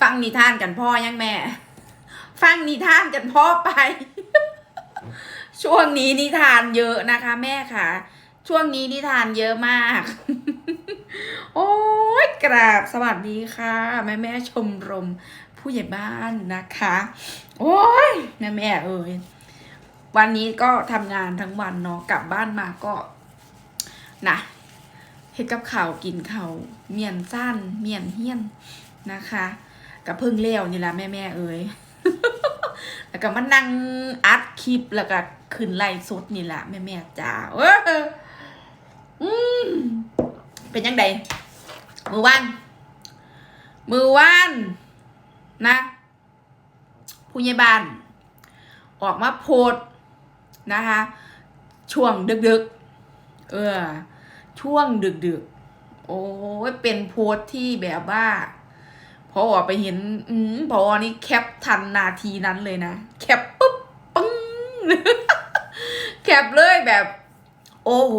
ฟังนิทานกันพ่อยังแม่ ฟังนิทานกันพ่อไป ช่วงนี้นิทานเยอะนะคะ แม่ค่ะ ช่วงนี้นิทานเยอะมาก โอ้ยกราบสวัสดีค่ะ แม่แม่ชมรม ผู้ใหญ่บ้านนะคะ โอ้ยแม่แม่เอ่ยวันนี้ก็ทำงานทั้งวันเนาะกลับบ้านมาก็นะเฮ็ดกับข่าวกินข่าวเมียนสั้นเมียนเฮี้ยนนะคะ กับเพิ่งเลี้ยวนี่แหละแม่แม่เอ่ยแล้วก็มานั่งอัดคลิปแล้วก็ขึ้นไลฟ์สดนี่แหละแม่แม่จ๋าเอออืมเป็นยังไงมือว่านมือว่านนะผู้ใหญ่บ้าน ออกมาโพสนะคะ ช่วงดึกๆ เออ ช่วงดึกๆ โอ้ยเป็นโพสที่แบบว่า พอไปเห็น อืมพอนี่แคปทันนาทีนั้นเลยนะ แคปปุ๊บปึ้งแคปเลยแบบ โอ้โห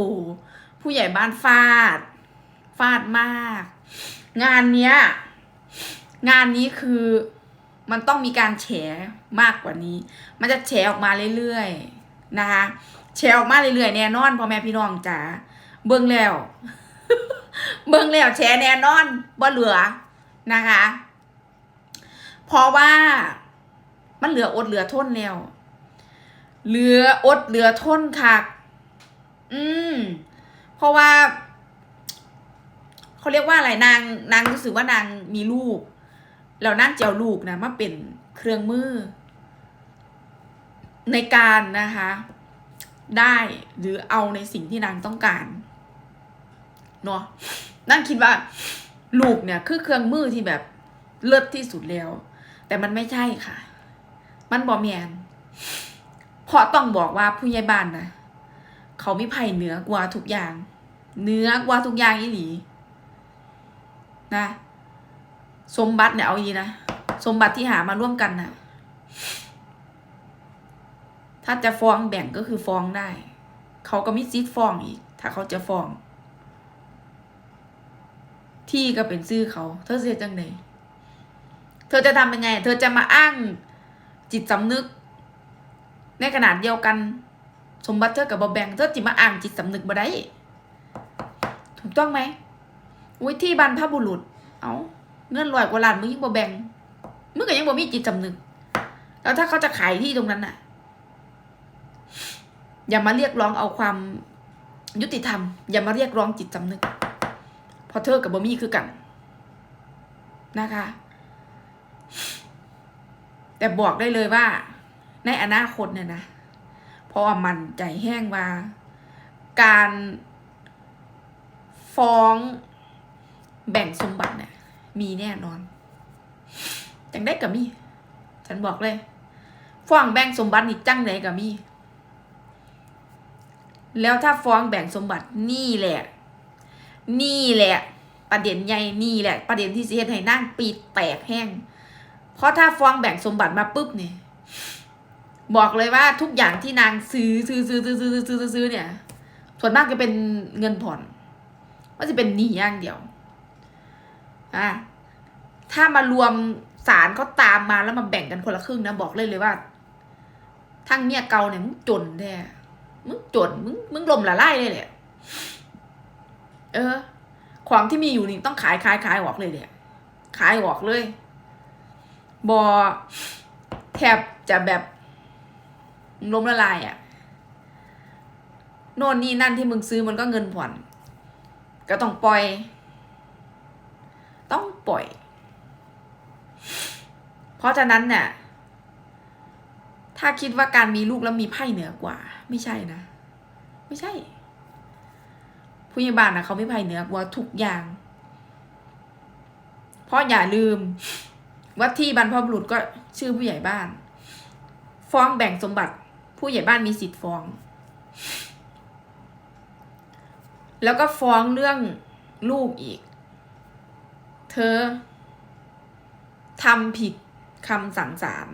ผู้ใหญ่บ้านฟาด ฟาดมาก งานเนี้ย งานนี้คือมันต้องมีการแฉมากกว่านี้ มันจะแฉออกมาเรื่อยๆนะคะแชร์ออกมาเรื่อยๆแน่นอนพ่อแม่พี่น้องจ๋าเบิ่งแล้ว เบิ่งแล้วแชร์แน่นอนบ่เหลือนะคะ เพราะว่ามันเหลืออดเหลือทนแล้ว เหลืออดเหลือทนค่ะ อืม เพราะว่าเขาเรียกว่าอะไรนางนางรู้สึกว่านางมีลูกแล้วนางเจ้าลูกนะมาเป็นเครื่องมือ ในการนะคะ ได้หรือเอาในสิ่งที่นางต้องการเนาะนั่งคิดว่า ลูกเนี่ย คือเครื่องมือที่แบบเลิศที่สุดแล้ว แต่มันไม่ใช่ค่ะ มันบอแมนเพราะต้องบอกว่าผู้ใหญ่บ้านนะเขาม่ไผ่เหนือกว่าทุกอย่างเหนือกว่าทุกอย่างอีหลี นะ สมบัติเนี่ยเอาอีนะสมบัติที่หามาร่วมกันนะ่ะถ้าจะฟ้องแบ่งก็คือฟ้องได้ เขาก็มีสิทธิ์ฟ้องอีก ถ้าเขาจะฟ้อง ที่ก็เป็นชื่อเขาเธอเสียจังได เธอจะทำยังไง เธอจะมาอ้างจิตสำนึก ในขนาดเดียวกัน สมบัติเธอกับบอแบงเธอจิมาอ้างจิตสำนึกบ่ได้ถูกต้องไหมอุ้ยที่บรรพบุรุษ เอาเงินลอยกว่าล้านมึงยังบ่แบงมึงก็ยังบ่มีจิตสำนึก แล้วถ้าเขาจะขายที่ตรงนั้นน่ะ อย่ามาเรียกร้องเอาความยุติธรรม อย่ามาเรียกร้องจิตสำนึกเพราะเธอกับบอมี่คือกันนะคะ แต่บอกได้เลยว่า ในอนาคตเนี่ยนะพราะว่ามันใจแห้งว่า การฟ้องแบ่งสมบัติเนี่ยมีแน่นอนจังได้กับมี ฉันบอกเลยฟ้องแบ่งสมบัตินี่จังไหนกับมี แล้วถ้าฟ้องแบ่งสมบัตินี่แหละ นี่แหละ ประเด็นใหญ่นี่แหละ ประเด็นที่สิเฮ็ดให้นั่งปีแตกแห้ง เพราะถ้าฟ้องแบ่งสมบัติมาปุ๊บเนี่ยบอกเลยว่าทุกอย่างที่นางซื้อซื้อซื้อซื้อซื้อซื้อซื้อซื้อเนี่ย ส่วนมากจะเป็นเงินผ่อนว่าจะเป็นหนี้อย่างเดียวอะถ้ามารวมสารเขาตามมาแล้วมาแบ่งกันคนละครึ่งนะบอกเลยเลยว่า ทั้งเมียเก่าเนี่ยมึงจนแท้มึงจนมึงมึงลมละลายเลยแหละเออของที่มีอยู่นี่ต้องขายขายขายออกเลยเนี่ยขายออกเลย บอแทบจะแบบลมละลายอะ่ะโน่นนี่นั่นที่มึงซื้อมันก็เงินผ่อน ก็ต้องปล่อย ต้องปล่อย เพราะฉะนั้นเนี่ยถ้าคิดว่าการมีลูกแล้วมีไพ่เหนือกว่า ไม่ใช่นะ ไม่ใช่ ผู้ใหญ่บ้านนะเขาไม่ไพ่เหนือกว่าทุกอย่าง เพราะอย่าลืม ว่าที่บรรพบุรุษก็ชื่อผู้ใหญ่บ้าน ฟ้องแบ่งสมบัติ ผู้ใหญ่บ้านมีสิทธิ์ฟ้อง แล้วก็ฟ้องเรื่องลูกอีก เธอทำผิดคำสั่งศาล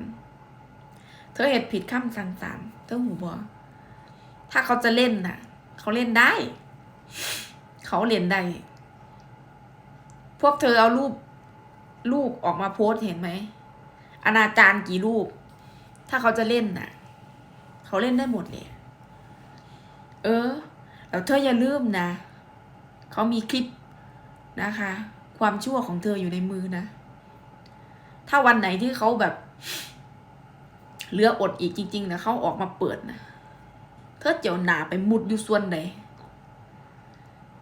เธอเหตุผิดคำสั่งศาลเธอหูบอถ้าเขาจะเล่นน่ะ เขาเล่นได้ เขาเล่นได้ พวกเธอเอารูป ลูกออกมาโพสเห็นไหมอนาจารกี่รูป ถ้าเขาจะเล่นน่ะ เขาเล่นได้หมดเลยเออแล้วเธออย่าลืมนะเขามีคลิปนะคะ ความชั่วของเธออยู่ในมือนะ ถ้าวันไหนที่เขาแบบเหลืออดอีกจริง ๆนะเขาออกมาเปิดนะเธอเจียวหนาไปมุดอยู่ส่วนไหน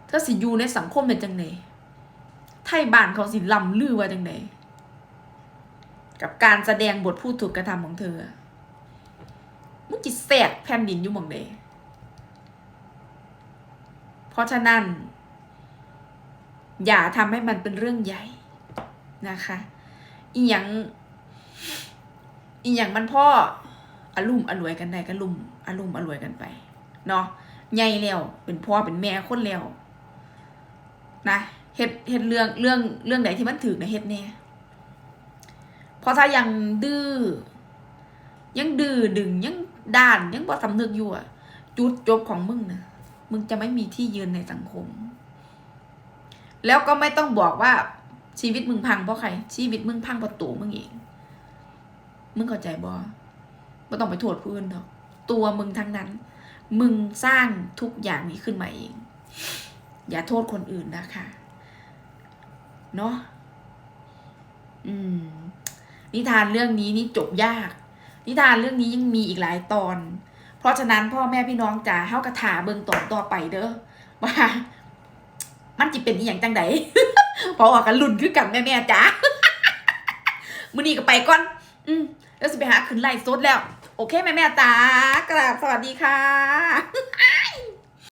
เธอสิอยู่ในสังคมเป็นจังไหน ยบ้านเขาสิลำลือว่าจังไหนกับการแสดงบทพูดถูกกระทำของเธอ มึงจิแสกแผ่นดินอยู่หมองใดเพราะฉะนั้น อย่าทำให้มันเป็นเรื่องใหญ่นะคะ อีหยังอีหยังมันพ่ออารุ่มอรวยกันได้ก็ลุ่มอารุ่มอรวยกันไปเนาะใหญ่แล้วเป็นพ่อเป็นแม่คนแล้วนะ เฮ็ดเฮ็ดเรื่องเรื่องเรื่องไหนที่มันถือนะเฮ็ดแน่เพราะถ้ายังดื้อยังดื้อดึงยังด้านยังบ่สำนึกอยู่อะจุดจบของมึงนะมึงจะไม่มีที่ยืนในสังคม แล้วก็ไม่ต้องบอกว่าชีวิตมึงพังเพราะใคร ชีวิตมึงพังเพราะตัวมึงเอง มึงเข้าใจบ่ไม่ต้องไปโทษผู้อื่นหรอกตัวมึงทั้งนั้น มึงสร้างทุกอย่างนี้ขึ้นมาเอง อย่าโทษคนอื่นนะคะ เนาะอืม นิทานเรื่องนี้นี่จบยาก นิทานเรื่องนี้ยังมีอีกหลายตอน เพราะฉะนั้นพ่อแม่พี่น้องจ๋าเฮากระถาเบิงตอนต่อไปเด้อว่ามันจิเป็นอีหยังจังไดเพราะว่ากันลุ่นคือกันแม่แม่ๆจ๋ามือนี้ก็ไปก่อน อืมแล้วสิไปหาขึ้นไล่สดแล้ว โอเคแม่แม่จ๋ากราบสวัสดีค่ะ